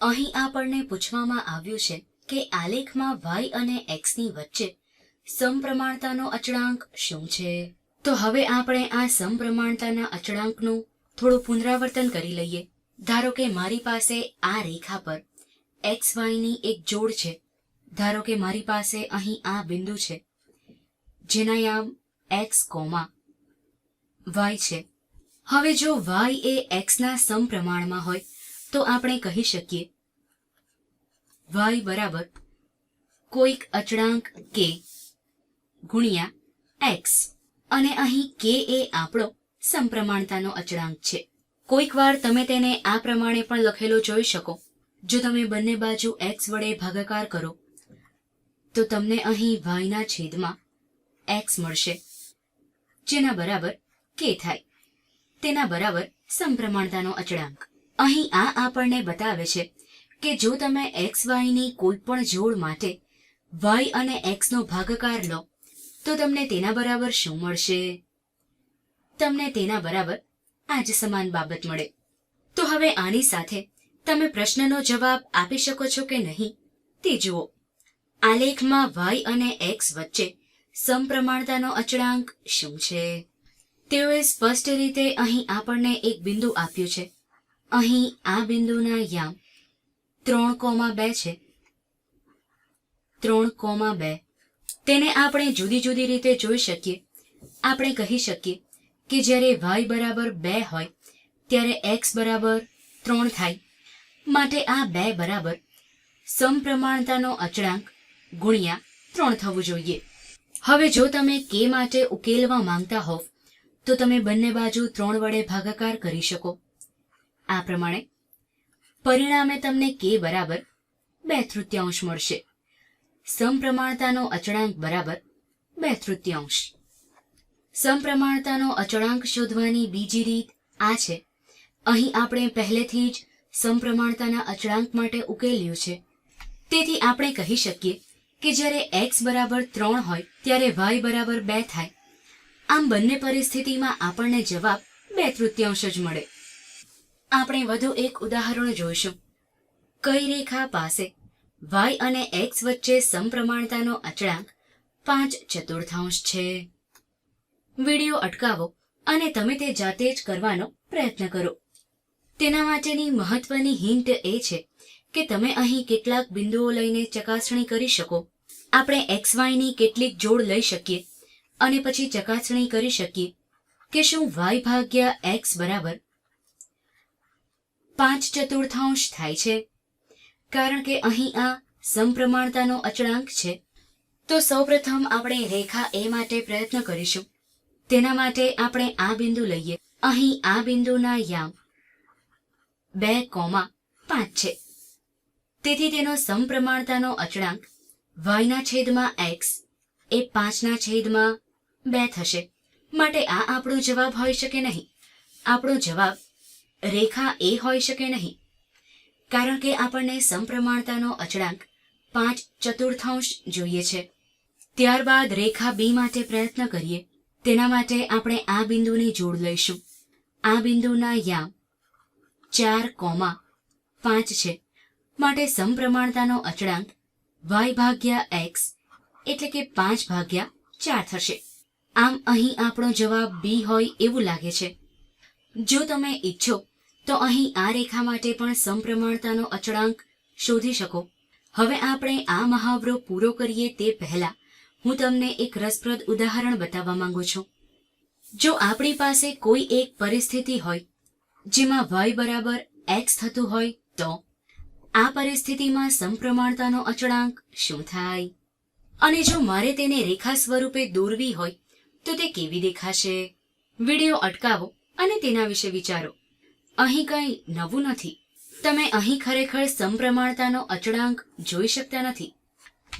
અહીં આપણને પૂછવામાં આવ્યું છે કે આલેખમાં વાય અને એક્સની વચ્ચે સમપ્રમાણતાનો અચળાંક શું છે? તો હવે આપણે આ સમપ્રમાણતાના અચળાંકનું થોડું પુનરાવર્તન કરી લઈએ. ધારો કે મારી પાસે આ રેખા પર એક્સની એક જોડ છે. ધારો કે મારી પાસે અહીં આ બિંદુ છે જેના યામ એક્સ કોમા વાય છે. હવે જો વાય એ એક્સના સમપ્રમાણમાં હોય તો આપણે કહી શકીએ. વાય બરાબર. કોઈક અચળાંક કે ગુણ્યા એક્સ. અને અહીં કે એ આપણો સંપ્રમાણતાનો અચળાંક છે. કોઈક વાર તમે તેને આ પ્રમાણે પણ લખેલો જોઈ શકો. જો તમે બંને બાજુ એક્સ વડે ભાગાકાર કરો, તો તમને અહીં વાયના છેદમાં એક્સ મળશે. જેના બરાબર કે થાય. તેના બરાબર સંપ્રમાણતાનો અચળાંક. અહીં આ આપણને બતાવે છે કે જો તમે એક્સ વાયની કોઈ પણ જોડ માટે વાય અને એક્સનો ભાગકાર લો, તો તમને તેના બરાબર શું મળશે? તમને તેના બરાબર આ જ સમાન બાબત મળે. તો હવે આની સાથે તમે પ્રશ્નનો જવાબ આપી શકો છો કે નહીં તે જુઓ. આલેખમાં વાય અને એક્સ વચ્ચે સમપ્રમાણતાનો અચળાંક શું છે? તેઓએ સ્પષ્ટ રીતે અહીં આપણને એક બિંદુ આપ્યું છે. અહીં આ બિંદુના યામ ત્રણ કોમા બે છે. ત્રણ કોમા બે. તેને આપણે જુદી જુદી રીતે જોઈ શકીએ. આપણે કહી શકીએ કે જ્યારે વાય બરાબર બે હોય, ત્યારે એક્સ બરાબર ત્રણ થાય. માટે આ બે બરાબર સમપ્રમાણતાનો અચળાંક ગુણ્યા ત્રણ થવું જોઈએ. હવે જો તમે કે માટે ઉકેલવા માંગતા હોવ, તો તમે બંને બાજુ ત્રણ વડે ભાગાકાર કરી શકો. આ પ્રમાણે પરિણામે તમને કે બરાબર બે તૃતીયાંશ મળશે. સમપ્રમાણતાનો અચળાંક બરાબર બે તૃતીયાંશ. સમપ્રમાણતાનો અચળાંક શોધવાની બીજી રીત આ છે. અહીં આપણે પહેલેથી જ સમપ્રમાણતાના અચળાંક માટે ઉકેલ્યું છે. તેથી આપણે કહી શકીએ કે જ્યારે એક્સ બરાબર ત્રણ હોય, ત્યારે વાય બરાબર બે થાય. આમ બંને પરિસ્થિતિમાં આપણને જવાબ બે તૃતીયાંશ જ મળે. આપણે વધુ એક ઉદાહરણ જોઈશું. કઈ રેખા પાસે વાય અને એક્સ વચ્ચે સમપ્રમાણતાનો અચળાંક પાંચ ચતુર્થાંશ છે? વિડિયો અટકાવો અને તમે તે જાતે જ કરવાનો પ્રયત્ન કરો. તેના માટેની મહત્વની હિન્ટ એ છે કે તમે અહીં કેટલાક બિંદુઓ લઈને ચકાસણી કરી શકો. આપણે એક્સ વાયની કેટલીક જોડ લઈ શકીએ અને પછી ચકાસણી કરી શકીએ કે શું વાય ભાગ્યા એક્સ બરાબર પાંચ ચતુર્થાંશ થાય છે. કારણ કે અહીં આ સમપ્રમાણતાનો અચળાંક છે. તો સૌપ્રથમ આપણે રેખા એ માટે પ્રયત્ન કરીશું. તેના માટે આપણે આ બિંદુ લઈએ. અહીં આ બિંદુના યામ બે કોમા પાંચ છે. તેથી તેનો સમપ્રમાણતાનો અચળાંક વાયના છેદમાં એક્સ એ પાંચના છેદમાં બે થશે. માટે આ આપણો જવાબ હોઈ શકે નહીં. આપણો જવાબ રેખા એ હોઈ શકે નહીં. કારણ કે આપણને સમપ્રમાણતાનો અચળાંક પાંચ ચતુર્થાંશ જોઈએ છે. ત્યારબાદ રેખા બી માટે પ્રયત્ન કરીએ. તેના માટે આપણે આ બિંદુની જોડ લઈશું. આ બિંદુના યામ ચાર કોમા પાંચ છે. માટે સમપ્રમાણતાનો અચળાંક વાય ભાગ્યા એક્સ એટલે કે પાંચ ભાગ્યા ચાર થશે. આમ અહીં આપણો જવાબ બી હોય એવું લાગે છે. જો તમે ઈચ્છો, તો અહીં આ રેખા માટે પણ સમપ્રમાણતાનો અચળાંક શોધી શકો. હવે આપણે આ મહાવરો પૂરો કરીએ તે પહેલા હું તમને એક રસપ્રદ ઉદાહરણ બતાવવા માંગુ છું. જો આપણી પાસે કોઈ એક પરિસ્થિતિ હોય, જેમાં y બરાબર એક્સ થતું હોય, તો આ પરિસ્થિતિમાં સમપ્રમાણતાનો અચળાંક શું થાય? અને જો મારે તેને રેખા સ્વરૂપે દોરવી હોય, તો તે કેવી દેખાશે? વિડિયો અટકાવો. અને તેના વિશે વિચારો. અહીં કંઈ નવું નથી. તમે અહીં ખરેખર સમપ્રમાણતાનો અચળાંક જોઈ શકતા નથી.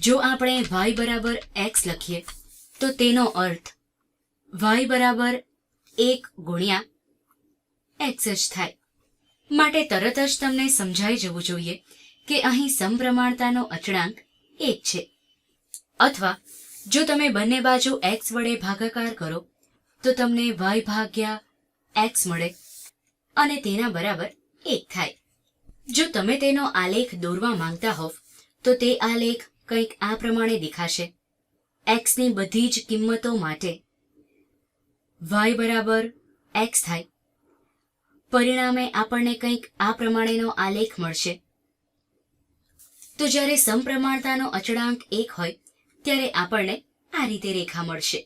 જો આપણે વાય બરાબર એક્સ લખીએ, તો તેનો અર્થ વાય બરાબર એક ગુણ્યા એક્સ જ થાય. માટે તરત જ તમને સમજાઈ જવું જોઈએ કે અહીં સમપ્રમાણતાનો અચળાંક એક છે. અથવા જો તમે બંને બાજુ એક્સ વડે ભાગાકાર કરો, તો તમને વાય ભાગ્યા x મળે અને તેના બરાબર એક થાય. જો તમે તેનો આલેખ દોરવા માંગતા હોવ, તો તે આલેખ કંઈક આ પ્રમાણે દેખાશે. એક્સની બધી જ કિંમતો માટે વાય બરાબર એક્સ થાય. પરિણામે આપણને કંઈક આ પ્રમાણેનો આલેખ મળશે. તો જ્યારે સમપ્રમાણતાનો અચળાંક એક હોય, ત્યારે આપણને આ રીતે રેખા મળશે.